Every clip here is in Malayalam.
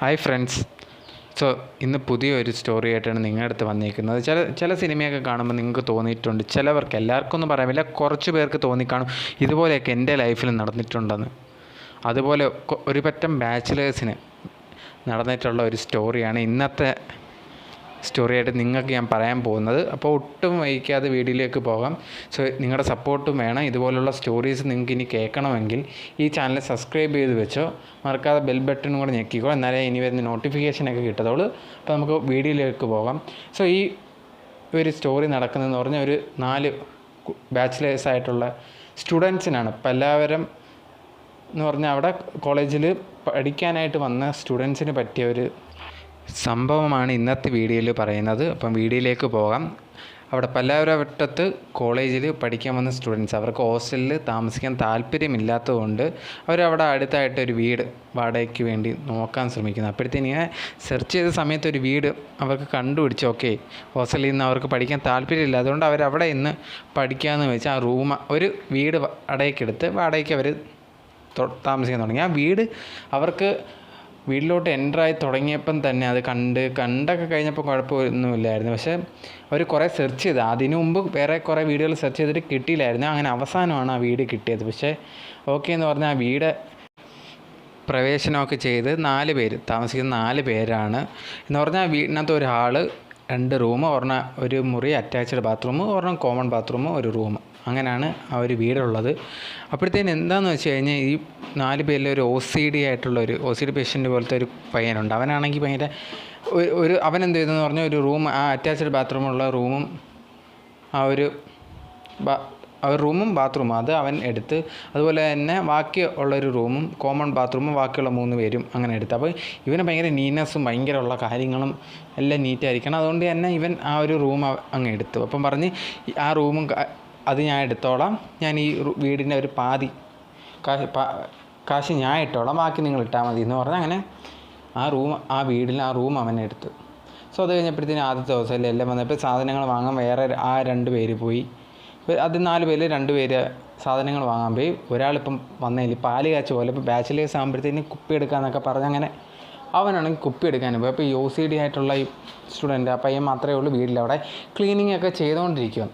ഹായ് ഫ്രണ്ട്സ് സോ ഇന്ന് പുതിയൊരു സ്റ്റോറി ആയിട്ടാണ് നിങ്ങളുടെ അടുത്ത് വന്നിരിക്കുന്നത്. ചില ചില സിനിമയൊക്കെ കാണുമ്പോൾ നിങ്ങൾക്ക് തോന്നിയിട്ടുണ്ട്. ചിലവർക്ക് എല്ലാവർക്കും ഒന്നും പറയാമില്ല കുറച്ച് പേർക്ക് തോന്നിക്കാണും ഇതുപോലെയൊക്കെ എന്റെ ലൈഫിൽ നടന്നിട്ടുണ്ടെന്ന്. അതുപോലെ ഒരു പറ്റം ബാച്ചിലേഴ്സിന് നടന്നിട്ടുള്ള ഒരു സ്റ്റോറിയാണ് ഇന്നത്തെ സ്റ്റോറിയായിട്ട് നിങ്ങൾക്ക് ഞാൻ പറയാൻ പോകുന്നത്. അപ്പോൾ ഒട്ടും വൈകാതെ വീഡിയോയിലേക്ക് പോകാം. സോ നിങ്ങളുടെ സപ്പോർട്ടും വേണം. ഇതുപോലുള്ള സ്റ്റോറീസ് നിങ്ങൾക്ക് ഇനി കേൾക്കണമെങ്കിൽ ഈ ചാനൽ സബ്സ്ക്രൈബ് ചെയ്ത് വെച്ചോ. മറക്കാതെ ബെൽ ബട്ടണും കൂടെ ഞെക്കിക്കോ. എന്നാലേ ഇനി വരുന്ന നോട്ടിഫിക്കേഷനൊക്കെ കിട്ടത്തുള്ളൂ. അപ്പോൾ നമുക്ക് വീഡിയോയിലേക്ക് പോകാം. സോ ഈ ഒരു സ്റ്റോറി നടക്കുന്നതെന്ന് പറഞ്ഞാൽ ഒരു നാല് ബാച്ചിലേഴ്സ് ആയിട്ടുള്ള സ്റ്റുഡൻസിനാണ്. പല്ലാവരം എന്ന് പറഞ്ഞാൽ അവിടെ കോളേജിൽ പഠിക്കാനായിട്ട് വന്ന സ്റ്റുഡൻസിന് പറ്റിയ ഒരു സംഭവമാണ് ഇന്നത്തെ വീഡിയോയിൽ പറയുന്നത്. അപ്പം വീഡിയോയിലേക്ക് പോകാം. അവിടെ പല്ലാവരവട്ടത്ത് കോളേജിൽ പഠിക്കാൻ വന്ന സ്റ്റുഡൻസ് അവർക്ക് ഹോസ്റ്റലിൽ താമസിക്കാൻ താല്പര്യമില്ലാത്തതുകൊണ്ട് അവരവിടെ അടുത്തായിട്ട് ഒരു വീട് വാടകയ്ക്ക് വേണ്ടി നോക്കാൻ ശ്രമിക്കുന്നു. അപ്പോഴത്തേന് ഇങ്ങനെ സെർച്ച് ചെയ്ത സമയത്ത് ഒരു വീട് അവർക്ക് കണ്ടുപിടിച്ച്. ഓക്കെ ഹോസ്റ്റലിൽ നിന്ന് അവർക്ക് പഠിക്കാൻ താല്പര്യമില്ല അതുകൊണ്ട് അവരവിടെ ഇന്ന് പഠിക്കാമെന്ന് വെച്ചാൽ ആ റൂം ഒരു വീട് വാടകയ്ക്കെടുത്ത് വാടകയ്ക്ക് അവർ താമസിക്കാൻ തുടങ്ങി. ആ വീട് അവർക്ക് വീട്ടിലോട്ട് എന്ററായി തുടങ്ങിയപ്പം തന്നെ അത് കണ്ട് കണ്ടൊക്കെ കഴിഞ്ഞപ്പോൾ കുഴപ്പമൊന്നുമില്ലായിരുന്നു. പക്ഷേ അവർ കുറേ സെർച്ച് ചെയ്ത് അതിനു മുമ്പ് വേറെ കുറേ വീടുകൾ സെർച്ച് ചെയ്തിട്ട് കിട്ടിയില്ലായിരുന്നു. അങ്ങനെ അവസാനമാണ് ആ വീട് കിട്ടിയത്. പക്ഷേ ഓക്കെ എന്ന് പറഞ്ഞാൽ ആ വീട് പ്രവേശനമൊക്കെ ചെയ്ത് നാല് പേര് താമസിക്കുന്ന നാല് പേരാണ്. എന്ന് പറഞ്ഞാൽ വീടിനകത്ത് ഒരു രണ്ട് റൂം ഒരെണ്ണം ഒരു മുറി അറ്റാച്ച്ഡ് ബാത്റൂം ഒരെണ്ണം കോമൺ ബാത്റൂം ഒരു റൂം അങ്ങനെയാണ് ആ ഒരു വീടുള്ളത്. അപ്പോഴത്തേന് എന്താണെന്ന് വെച്ച് കഴിഞ്ഞാൽ ഈ നാല് പേരിൽ ഒരു ഒ സി ഡി ആയിട്ടുള്ള ഒരു ഒ സി ഡി പേഷ്യന്റ് പോലത്തെ ഒരു പയ്യനുണ്ട്. അവനാണെങ്കിൽ ഭയങ്കര ഒരു- അവൻ എന്ത് ചെയ്തെന്ന് പറഞ്ഞാൽ ഒരു റൂം ആ അറ്റാച്ച്ഡ് ബാത്റൂമുള്ള റൂമും ആ ഒരു ആ റൂമും ബാത്റൂമും അത് അവൻ എടുത്ത് അതുപോലെ തന്നെ ബാക്കി ഉള്ളൊരു റൂമും കോമൺ ബാത്റൂമും ബാക്കിയുള്ള മൂന്ന് പേരും അങ്ങനെ എടുത്ത്. അപ്പോൾ ഇവന് ഭയങ്കര നീറ്റ്നെസ്സും ഭയങ്കര ഉള്ള കാര്യങ്ങളും എല്ലാം നീറ്റായിരിക്കണം അതുകൊണ്ട് തന്നെ ഇവൻ ആ ഒരു റൂം അങ്ങ് എടുത്തു. അപ്പം പറഞ്ഞ് ആ റൂമും അത് ഞാൻ എടുത്തോളാം. ഞാൻ ഈ വീടിന്റെ ഒരു പാതി കാശ് ഞാൻ ഇട്ടോളാം. ബാക്കി നിങ്ങൾ ഇട്ടാൽ മതി എന്ന് പറഞ്ഞ് അങ്ങനെ ആ റൂം ആ വീടിൽ ആ റൂം അവനെ എടുത്തു. സോ അത് കഴിഞ്ഞപ്പോഴത്തേന് ആദ്യത്തെ ദിവസം എല്ലാം വന്നപ്പോൾ സാധനങ്ങൾ വാങ്ങാൻ വേറെ ആ രണ്ട് പേര് പോയി. അത് നാല് പേര് രണ്ട് പേര് സാധനങ്ങൾ വാങ്ങാൻ പോയി. ഒരാളിപ്പം വന്നതിൽ പാൽ കാച്ച പോലെ ഇപ്പോൾ ബാച്ചിലേഴ്സ് ആകുമ്പോഴത്തേന് കുപ്പി എടുക്കാമെന്നൊക്കെ പറഞ്ഞ് അങ്ങനെ അവനാണെങ്കിൽ കുപ്പി എടുക്കാൻ പോയി. അപ്പോൾ യു സി ഡി ആയിട്ടുള്ള ഈ സ്റ്റുഡന്റ് ആ പയ്യൻ മാത്രമേ ഉള്ളൂ വീട്ടിൽ അവിടെ ക്ലീനിങ് ഒക്കെ ചെയ്തുകൊണ്ടിരിക്കുക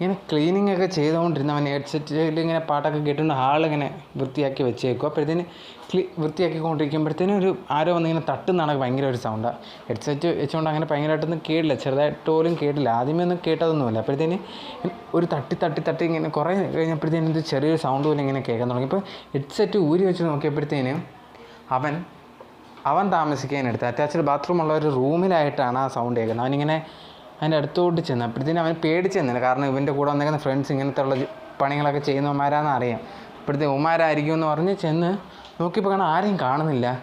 ഇങ്ങനെ ക്ലീനിങ് ഒക്കെ ചെയ്തുകൊണ്ടിരുന്നവൻ ഹെഡ്സെറ്റിൽ ഇങ്ങനെ പാട്ടൊക്കെ കേട്ടുകൊണ്ട് ഹാളിങ്ങനെ വൃത്തിയാക്കി വെച്ചേക്കും. അപ്പോഴത്തേന് ക്ലീ വൃത്തിയാക്കിക്കൊണ്ടിരിക്കുമ്പോഴത്തേനും ഒരു ആരോ വന്നിങ്ങനെ തട്ടുന്നതാണ് ഭയങ്കര ഒരു സൗണ്ടാണ് ഹെഡ്സെറ്റ് വെച്ചുകൊണ്ട് അങ്ങനെ ഭയങ്കരമായിട്ടൊന്നും കേട്ടില്ല. ചെറുതായിട്ട് പോലും കേട്ടില്ല. ആദ്യമേ ഒന്നും കേട്ടതൊന്നുമില്ല. അപ്പോഴത്തേന് ഒരു തട്ടി തട്ടി തട്ടി ഇങ്ങനെ കുറേ കഴിഞ്ഞപ്പോഴത്തേനും ഇത് ചെറിയൊരു സൗണ്ട് പോലെ ഇങ്ങനെ കേൾക്കാൻ തുടങ്ങി. ഇപ്പോൾ ഹെഡ്സെറ്റ് ഊരി വെച്ച് നോക്കിയപ്പോഴത്തേന് അവൻ അവൻ താമസിക്കാനെടുത്ത് അറ്റാച്ച്ഡ് ബാത്റൂമുള്ള ഒരു റൂമിലായിട്ടാണ് ആ സൗണ്ട് കേൾക്കുന്നത്. അവനിങ്ങനെ അതിന്റെ അടുത്തോട്ട് ചെന്ന്. അപ്പോഴത്തേനും അവൻ പേടിച്ച് ചെന്നില്ല. കാരണം ഇവന്റെ കൂടെ വന്നേക്കുന്ന ഫ്രണ്ട്സ് ഇങ്ങനത്തെ ഉള്ള പണികളൊക്കെ ചെയ്യുന്നവന്മാരാണെന്ന് അറിയാം. ഇപ്പോഴത്തെ ഉമാരായിരിക്കും എന്ന് പറഞ്ഞ് ചെന്ന് നോക്കിയപ്പോൾ കാണാൻ ആരെയും കാണുന്നില്ല.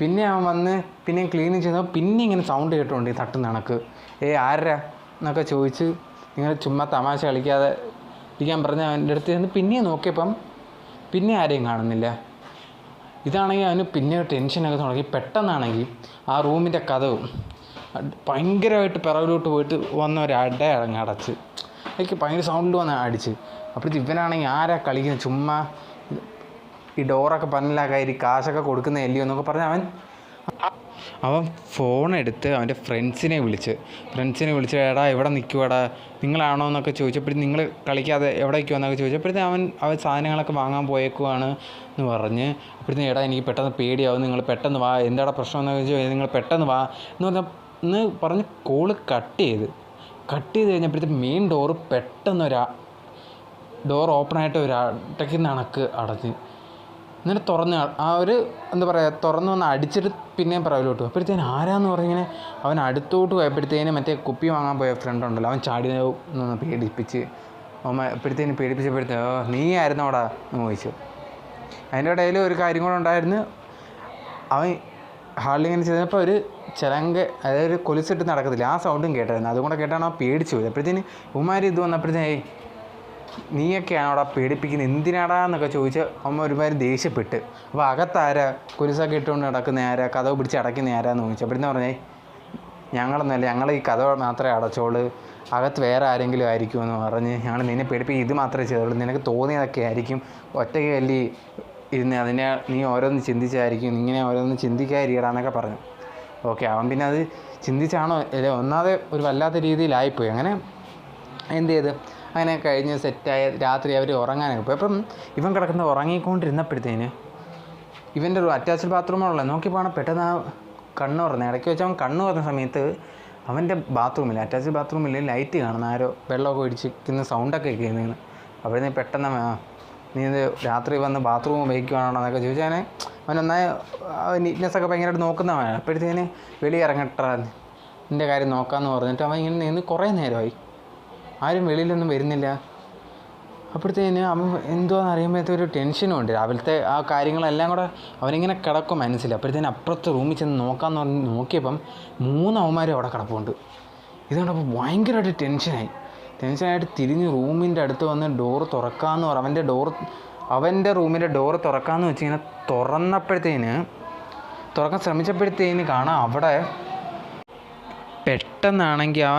പിന്നെ അവൻ വന്ന് പിന്നെ ക്ലീൻ ചെയ്തപ്പോൾ പിന്നെ ഇങ്ങനെ സൗണ്ട് കേട്ടുകൊണ്ട് ഈ തട്ടുന്ന കണക്ക് ഏ ആരാ? എന്നൊക്കെ ചോദിച്ച് നിങ്ങൾ ചുമ്മാ തമാശ കളിക്കാതെ ഇരിക്കാൻ പറഞ്ഞ് അവന്റെ അടുത്ത് ചെന്ന് പിന്നെയും നോക്കിയപ്പം പിന്നെ ആരെയും കാണുന്നില്ല. ഇതാണെങ്കിൽ അവന് പിന്നെ ടെൻഷനൊക്കെ തുടങ്ങി. പെട്ടെന്നാണെങ്കിൽ ആ റൂമിന്റെ കഥവും ഭയങ്കരമായിട്ട് പിറകിലോട്ട് പോയിട്ട് വന്ന ഒരു അടയടങ്ങ് അടച്ച്. എനിക്ക് ഭയങ്കര സൗണ്ട് വന്ന് അടിച്ച്. അപ്പോഴത്തെ ഇവനാണെങ്കിൽ ആരാ കളിക്കുന്നത്? ചുമ്മാ ഈ ഡോറൊക്കെ പന്നലാക്കായി കാശൊക്കെ കൊടുക്കുന്ന എല്ലിയോ എന്നൊക്കെ പറഞ്ഞ് അവൻ അവൻ ഫോൺ എടുത്ത് അവന്റെ ഫ്രണ്ട്സിനെ വിളിച്ച്. ഫ്രണ്ട്സിനെ വിളിച്ച് എടാ എവിടെ നിൽക്കുവാടാ നിങ്ങളാണോ? എന്നൊക്കെ ചോദിച്ചപ്പോഴും നിങ്ങൾ കളിക്കാതെ എവിടെ നിൽക്കുമെന്നൊക്കെ ചോദിച്ചപ്പോഴത്തേ അവൻ അവൻ സാധനങ്ങളൊക്കെ വാങ്ങാൻ പോയേക്കുവാണ് എന്ന് പറഞ്ഞ് അപ്പോഴത്തേക്ക് എടാ എനിക്ക് പെട്ടെന്ന് പേടിയാവും. നിങ്ങൾ പെട്ടെന്ന് വാ. എന്താടാ പ്രശ്നം? എന്നൊക്കെ ചോദിച്ചാൽ നിങ്ങൾ പെട്ടെന്ന് വാ. എന്ന് പറഞ്ഞാൽ എന്ന് പറഞ്ഞ് കോൾ കട്ട് ചെയ്ത്. കട്ട് ചെയ്ത് കഴിഞ്ഞപ്പോഴത്തേക്ക് മെയിൻ ഡോറ് പെട്ടെന്ന് ഒരാ ഡോർ ഓപ്പണായിട്ട് ഒരു അടയ്ക്കുന്ന അണക്ക് അടഞ്ഞ്. എന്നിട്ട് തുറന്ന് ആ ഒരു എന്താ പറയുക തുറന്ന് വന്ന് അടിച്ചിട്ട് പിന്നെയും പറവിലോട്ട് പോകും അപ്പോഴത്തേനും ആരാന്ന് പറഞ്ഞിങ്ങനെ അവൻ അടുത്തോട്ട് പോയപ്പോഴത്തേനും മറ്റേ കുപ്പി വാങ്ങാൻ പോയ ഫ്രണ്ട് ഉണ്ടല്ലോ അവൻ ചാടി നിന്ന് പേടിപ്പിച്ച് അവൻ അപ്പോഴത്തേനും പേടിപ്പിച്ചപ്പോഴത്തേ നീ അവിടെ എന്ന് ചോദിച്ചു. അതിന്റെ ഇടയിൽ ഒരു കാര്യം കൂടെ ഉണ്ടായിരുന്നു. അവൻ ഹാളിൽ ഇങ്ങനെ ചെയ്തപ്പോൾ ഒരു ചിലങ്ക അതായത് ഒരു കൊലുസിട്ട് നടക്കത്തില്ല. ആ സൗണ്ടും കേട്ടായിരുന്നു അതും കൂടെ കേട്ടാണ് ആ പേടിച്ചു പോയത്. അപ്പോഴത്തേന് ഉമാരി ഇത് വന്നപ്പോഴത്തേന് നീയൊക്കെയാണ് അവിടെ പേടിപ്പിക്കുന്നത് എന്തിനാടാ? എന്നൊക്കെ ചോദിച്ച് അമ്മ ഒരുമാതിരി ദേഷ്യപ്പെട്ട്. അപ്പോൾ അകത്താരാ? കുരിശൊക്കെ ഇട്ടുകൊണ്ട് നടക്കുന്ന ആരാ? കഥ പിടിച്ച് അടയ്ക്കുന്ന ആരാന്ന് ചോദിച്ചു. അപ്പോഴത്തെ പറഞ്ഞേ ഞങ്ങളൊന്നുമല്ല. ഞങ്ങൾ ഈ കഥ മാത്രമേ അടച്ചോളൂ. അകത്ത് വേറെ ആരെങ്കിലും ആയിരിക്കുമെന്ന് പറഞ്ഞ് ഞങ്ങൾ നിന്നെ പേടിപ്പിക്കുക ഇത് മാത്രമേ ചെയ്തുള്ളൂ. നിനക്ക് തോന്നിയതൊക്കെ ആയിരിക്കും. ഒറ്റയ്ക്ക് അല്ലി ഇരുന്ന് അതിനെ നീ ഓരോന്ന് ചിന്തിച്ചായിരിക്കും ഇങ്ങനെ ഓരോന്ന് ചിന്തിക്കാതിരിക്കടാന്നൊക്കെ പറഞ്ഞു. ഓക്കെ അവൻ പിന്നെ അത് ചിന്തിച്ചാണോ അല്ലെ ഒന്നാതെ ഒരു വല്ലാത്ത രീതിയിലായിപ്പോയി. അങ്ങനെ എന്ത് ചെയ്ത്? അങ്ങനെ കഴിഞ്ഞ് സെറ്റായ രാത്രി അവർ ഉറങ്ങാനൊക്കെ പോയി. അപ്പം ഇവൻ കിടക്കുന്ന ഉറങ്ങിക്കൊണ്ടിരുന്നപ്പോഴത്തേന് ഇവന്റെ ഒരു അറ്റാച്ച്ഡ് ബാത്റൂമാണല്ലോ നോക്കിയപ്പോൾ പെട്ടെന്ന് ആ കണ്ണ് തുറന്ന് ഇടയ്ക്ക് വെച്ച് അവൻ കണ്ണ് തുറന്ന സമയത്ത് അവന്റെ ബാത്റൂമിൽ അറ്റാച്ച്ഡ് ബാത്റൂമിൽ ലൈറ്റ് കാണുന്ന ആരോ വെള്ളമൊക്കെ ഒഴിച്ചിരിക്കുന്ന സൗണ്ടൊക്കെ കേൾക്കുന്നത് അപ്പോഴേ പെട്ടെന്ന് നീ രാത്രി വന്ന് ബാത്റൂം ഉപയോഗിക്കുകയാണോ എന്നൊക്കെ ചോദിച്ചാൽ അവൻ നന്നായി നീറ്റ്നെസ് ഒക്കെ ഭയങ്കരമായിട്ട് നോക്കുന്നവനാണ് അപ്പോഴത്തേന് വെളി ഇറങ്ങട്ടാ നിന്റെ കാര്യം നോക്കാമെന്ന് പറഞ്ഞിട്ട് അവൻ ഇങ്ങനെ നിന്ന് കുറേ നേരമായി. ആരും വെളിയിലൊന്നും വരുന്നില്ല. അപ്പോഴത്തേന് അവൻ എന്തോന്ന് അറിയുമ്പോഴത്തെ ഒരു ടെൻഷനും ഉണ്ട്. രാവിലത്തെ ആ കാര്യങ്ങളെല്ലാം കൂടെ അവനിങ്ങനെ കിടക്കും മനസ്സിൽ. അപ്പോഴത്തേന് അപ്പുറത്തെ റൂമിൽ ചെന്ന് നോക്കാമെന്ന് പറഞ്ഞ് നോക്കിയപ്പം മൂന്ന് അവന്മാരും അവിടെ കിടപ്പുണ്ട്. ഇതുകൊണ്ടപ്പോൾ ഭയങ്കരമായിട്ട് ടെൻഷനായി ടെൻഷനായിട്ട് തിരിഞ്ഞ് റൂമിന്റെ അടുത്ത് വന്ന് ഡോറ് തുറക്കാമെന്ന് പറ അവന്റെ ഡോർ അവന്റെ റൂമിന്റെ ഡോറ് തുറക്കാമെന്ന് വെച്ച് ഇങ്ങനെ തുറന്നപ്പോഴത്തേന് തുറക്കാൻ ശ്രമിച്ചപ്പോഴത്തേന് കാണാം അവിടെ പെട്ടെന്നാണെങ്കിൽ ആ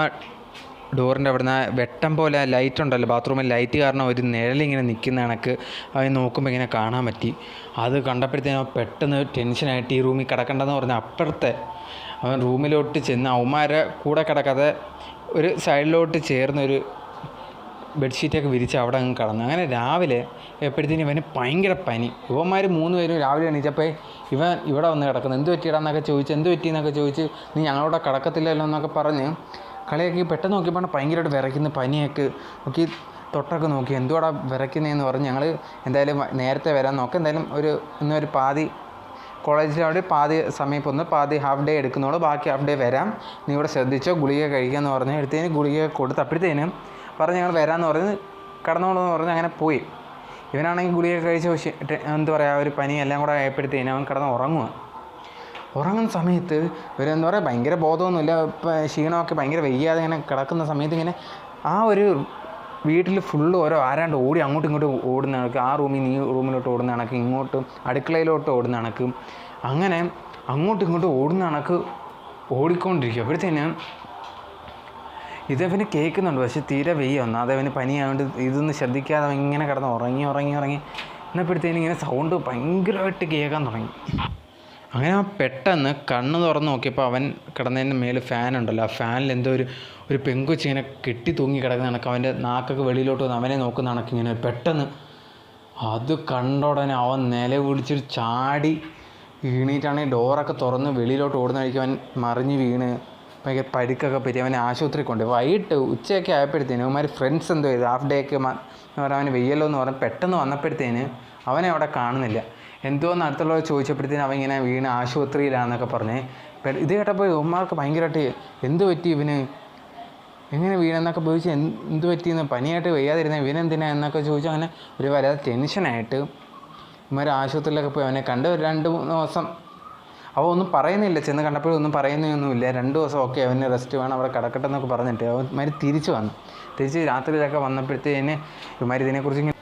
ഡോറിന്റെ അവിടുന്ന് വെട്ടം പോലെ ലൈറ്റ് ഉണ്ടല്ലോ ബാത്റൂമിൽ ലൈറ്റ് കാരണം ഒരു നിഴലിങ്ങനെ നിൽക്കുന്ന കണക്ക് അവൻ നോക്കുമ്പോൾ ഇങ്ങനെ കാണാൻ പറ്റി. അത് കണ്ടപ്പോഴത്തേനും പെട്ടെന്ന് ടെൻഷനായിട്ട് ഈ റൂമിൽ കിടക്കണ്ടെന്ന് പറഞ്ഞ അപ്പുറത്തെ അവൻ റൂമിലോട്ട് ചെന്ന് അവന്മാരെ കൂടെ കിടക്കാതെ ഒരു സൈഡിലോട്ട് ചേർന്നൊരു ബെഡ്ഷീറ്റൊക്കെ വിരിച്ച് അവിടെ അങ്ങ് കിടന്നു. അങ്ങനെ രാവിലെ എപ്പോഴത്തേനും ഇവന് ഭയങ്കര പനി. ഇവന്മാർ മൂന്ന് പേരും രാവിലെ എണീച്ചപ്പോൾ ഇവൻ ഇവിടെ വന്ന് കിടക്കുന്നു. എന്ത് പറ്റിയിടാന്നൊക്കെ ചോദിച്ച് എന്ത് പറ്റിയെന്നൊക്കെ ചോദിച്ച് നീ ഞങ്ങളോട് കിടക്കത്തില്ലല്ലോ എന്നൊക്കെ പറഞ്ഞ് കളിയാക്കി പെട്ടെന്ന് നോക്കിയപ്പോൾ ഭയങ്കരമായിട്ട് വിറയ്ക്കുന്ന പനിയൊക്കെ നോക്കി തൊട്ടൊക്കെ നോക്കി. എന്തുവാടാ വിറയ്ക്കുന്നതെന്ന് പറഞ്ഞ് ഞങ്ങൾ എന്തായാലും നേരത്തെ വരാൻ നോക്കാം എന്തായാലും ഒരു ഇന്നൊരു പാതി കോളേജിൽ അവിടെ പാതി സമയം ഒന്ന് പാതി ഹാഫ് ഡേ എടുക്കുന്നുള്ളൂ. ബാക്കി ഹാഫ് ഡേ വരാം. നീ ഇവിടെ ശ്രദ്ധിച്ചോ? ഗുളിക കഴിക്കാമെന്ന് പറഞ്ഞ് എടുത്തതിന് ഗുളിക കൊടുത്ത് അപ്പോഴത്തേനും പറഞ്ഞ് ഞങ്ങൾ വരാമെന്ന് പറഞ്ഞ് കടന്നോളെന്ന് പറഞ്ഞ് അങ്ങനെ പോയി. ഇവനാണെങ്കിൽ ഗുളിക കഴിച്ച എന്താ പറയുക ഒരു പനി എല്ലാം കൂടെ ആയപ്പോഴത്തേനും അവൻ കിടന്ന് ഉറങ്ങുക ഉറങ്ങുന്ന സമയത്ത് ഇവരെന്താ പറയുക ഭയങ്കര ബോധമൊന്നുമില്ല ക്ഷീണമൊക്കെ ഭയങ്കര വയ്യാതെ ഇങ്ങനെ കിടക്കുന്ന സമയത്ത് ഇങ്ങനെ ആ ഒരു വീട്ടിൽ ഫുള്ള് ഓരോ ആരാണ്ട് ഓടി അങ്ങോട്ടും ഇങ്ങോട്ടും ഓടുന്ന കണക്ക് ആ റൂമിൽ നിന്ന് ഈ റൂമിലോട്ട് ഓടുന്ന കണക്ക് ഇങ്ങോട്ടും അടുക്കളയിലോട്ട് ഓടുന്ന കണക്ക് അങ്ങനെ അങ്ങോട്ടും ഇങ്ങോട്ടും ഓടുന്ന കണക്ക് ഓടിക്കൊണ്ടിരിക്കും. അപ്പോഴത്തേന് ഇതവന് കേൾക്കുന്നുണ്ട്. പക്ഷെ തീരെ വെയ്യ ഒന്നാതെ അതവന് പനിയായതുകൊണ്ട് ഇതൊന്നും ശ്രദ്ധിക്കാതെ ഇങ്ങനെ കിടന്ന് ഉറങ്ങി ഉറങ്ങി ഉറങ്ങി. എന്നപ്പോഴത്തേനും ഇങ്ങനെ സൗണ്ട് ഭയങ്കരമായിട്ട് കേൾക്കാൻ തുടങ്ങി. അങ്ങനെ ആ പെട്ടെന്ന് കണ്ണ് തുറന്ന് നോക്കിയപ്പോൾ അവൻ കിടന്നതിന്റെ മേൽ ഫാൻ ഉണ്ടല്ലോ. ആ ഫാനിൽ എന്തോ ഒരു ഒരു പെങ്കുച്ച് ഇങ്ങനെ കെട്ടി തൂങ്ങി കിടക്കുന്ന കണക്ക് അവന്റെ നാക്കൊക്കെ വെളിയിലോട്ട് വന്ന് അവനെ നോക്കുന്ന കണക്ക് ഇങ്ങനെ പെട്ടെന്ന് അത് കണ്ട ഉടനെ അവൻ നില പിടിച്ചൊരു ചാടി വീണിട്ടാണെങ്കിൽ ഡോറൊക്കെ തുറന്ന് വെളിയിലോട്ട് ഓടുന്ന വഴിക്ക് അവൻ മറിഞ്ഞ് വീണ് ഭയങ്കര പരിക്കൊക്കെ പറ്റി അവനെ ആശുപത്രി കൊണ്ട് വൈകിട്ട് ഉച്ചയൊക്കെ ആയപ്പോഴത്തേന് അവന്മാർ ഫ്രണ്ട്സ് എന്തോ ചെയ്തു. ഹാഫ് ഡേ ഒക്കെ പറഞ്ഞാൽ അവന് വെയ്യല്ലോ എന്ന് പറഞ്ഞ് പെട്ടെന്ന് വന്നപ്പോഴത്തേന് അവനെ അവിടെ കാണുന്നില്ല. എന്തോന്ന് അടുത്തുള്ളവർ ചോദിച്ചപ്പോഴത്തേന് അവൻ ഇങ്ങനെ വീണ് ആശുപത്രിയിലാണെന്നൊക്കെ പറഞ്ഞ്. ഇത് കേട്ടപ്പോൾ ഉമ്മാർക്ക് ഭയങ്കരമായിട്ട് എന്ത് പറ്റി ഇവന്? എങ്ങനെ വീണെന്നൊക്കെ ചോദിച്ചു എന്ത് പറ്റിയെന്ന് പനിയായിട്ട് വയ്യാതിരുന്ന ഇവനെന്തിനാ എന്നൊക്കെ ചോദിച്ചു അങ്ങനെ ഒരു വല്ലാതെ ടെൻഷനായിട്ട് ഇവന്മാർ ആശുപത്രിയിലൊക്കെ പോയി അവനെ കണ്ട് രണ്ട് മൂന്ന് ദിവസം അവ ഒന്നും പറയുന്നില്ല. ചെന്ന് കണ്ടപ്പോഴൊന്നും പറയുന്നൊന്നുമില്ല. രണ്ട് ദിവസം ഓക്കെ അവന് റെസ്റ്റ് വേണം അവിടെ കിടക്കട്ടെ എന്നൊക്കെ പറഞ്ഞിട്ട് അവന്മാർ തിരിച്ചു വന്നു. തിരിച്ച് രാത്രിയിലൊക്കെ വന്നപ്പോഴത്തേന് ഇവന്മാർ ഇതിനെക്കുറിച്ച് ഇങ്ങനെ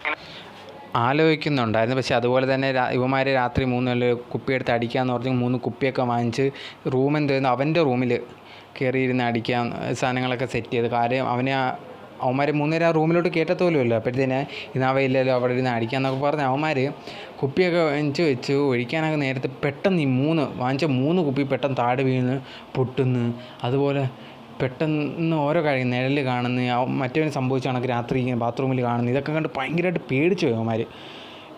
ആലോചിക്കുന്നുണ്ടായിരുന്നു. പക്ഷേ അതുപോലെ തന്നെ ഇവന്മാർ രാത്രി മൂന്ന് നല്ല കുപ്പിയെടുത്ത് അടിക്കാന്ന് പറഞ്ഞ് മൂന്ന് കുപ്പിയൊക്കെ വാങ്ങിച്ച് റൂം എന്ത് ചെയ്യുന്നു അവന്റെ റൂമിൽ കയറിയിരുന്ന് അടിക്കാൻ സാധനങ്ങളൊക്കെ സെറ്റ് ചെയ്ത്. കാര്യം അവനെ അവന്മാർ മൂന്നുപേരും ആ റൂമിലോട്ട് കയറ്റത്തോലുമല്ലോ അപ്പോഴത്തേന് ഇന്നാവയില്ലല്ലോ അവിടെ ഇരുന്ന് അടിക്കാന്നൊക്കെ പറഞ്ഞ് അവന്മാർ കുപ്പിയൊക്കെ വാങ്ങിച്ച് വെച്ച് ഒഴിക്കാനൊക്കെ നേരത്തെ പെട്ടെന്ന് ഈ മൂന്ന് വാങ്ങിച്ച മൂന്ന് കുപ്പി പെട്ടെന്ന് താഴെ വീണ് പൊട്ടുന്നു. അതുപോലെ പെട്ടെന്ന് ഓരോ കാര്യം നിഴൽ കാണുന്നു മറ്റവന് സംഭവിച്ച കണക്ക് രാത്രി ഇങ്ങനെ ബാത്റൂമിൽ കാണുന്നു ഇതൊക്കെ കണ്ട് ഭയങ്കരമായിട്ട് പേടിച്ചു പോയി അവന്മാർ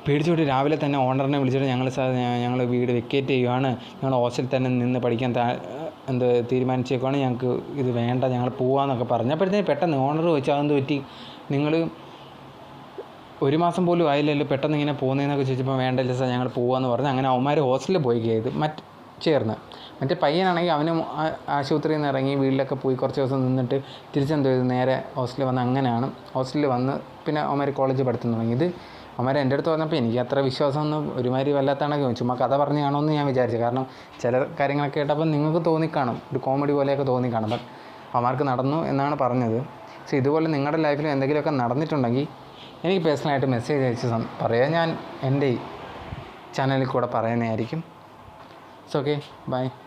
പേടിച്ചുകൊണ്ട് രാവിലെ തന്നെ ഓണറിനെ വിളിച്ചിട്ട് ഞങ്ങൾ ഞങ്ങൾ വീട് വെക്കേറ്റ് ചെയ്യുവാണ് ഞങ്ങൾ ഹോസ്റ്റലിൽ തന്നെ നിന്ന് പഠിക്കാൻ എന്ത് തീരുമാനിച്ചേക്കുവാണ് ഞങ്ങൾക്ക് ഇത് വേണ്ട ഞങ്ങൾ പോവാന്നൊക്കെ പറഞ്ഞപ്പോഴത്തേന് പെട്ടെന്ന് ഓണർ ചോദിച്ചു അതെന്ത് പറ്റി? നിങ്ങൾ ഒരു മാസം പോലും ആയില്ലല്ലോ പെട്ടെന്ന് ഇങ്ങനെ പോകുന്നതെന്നൊക്കെ ചോദിച്ചപ്പോൾ വേണ്ടല്ലോ സാർ ഞങ്ങൾ പോവാന്ന് പറഞ്ഞു. അങ്ങനെ അവന്മാർ ഹോസ്റ്റലിൽ പോയി ചെയ്ത് മറ്റ് ചേർന്ന്. മറ്റേ പയ്യനാണെങ്കിൽ അവനും ആശുപത്രിയിൽ നിന്ന് ഇറങ്ങി വീട്ടിലൊക്കെ പോയി കുറച്ച് ദിവസം നിന്നിട്ട് തിരിച്ചെന്തോ ചെയ്തു. നേരെ ഹോസ്റ്റലിൽ വന്ന് അങ്ങനെയാണ്. ഹോസ്റ്റലിൽ വന്ന് പിന്നെ അവന്മാർ കോളേജ് പഠിത്തം തുടങ്ങി. ഇത് അവന്മാർ എന്റെ അടുത്ത് വന്നപ്പോൾ എനിക്ക് അത്ര വിശ്വാസമൊന്നും ഒരുമാതിരി വല്ലാത്താണെങ്കിൽ ചുമ്മാ കഥ പറഞ്ഞാണോ എന്ന് ഞാൻ വിചാരിച്ചു. കാരണം ചില കാര്യങ്ങളൊക്കെ കേട്ടപ്പോൾ നിങ്ങൾക്ക് തോന്നിക്കാണും. ഒരു കോമഡി പോലെയൊക്കെ തോന്നിക്കാണും. ബട്ട് അവന്മാർക്ക് നടന്നു എന്നാണ് പറഞ്ഞത്. സോ ഇതുപോലെ നിങ്ങളുടെ ലൈഫിൽ എന്തെങ്കിലുമൊക്കെ നടന്നിട്ടുണ്ടെങ്കിൽ എനിക്ക് പേഴ്സണലായിട്ട് മെസ്സേജ് അയച്ച് പറയാൻ പറയാം ഞാൻ എന്റെ ചാനലിൽ കൂടെ പറയുന്നതായിരിക്കും. It's okay. Bye.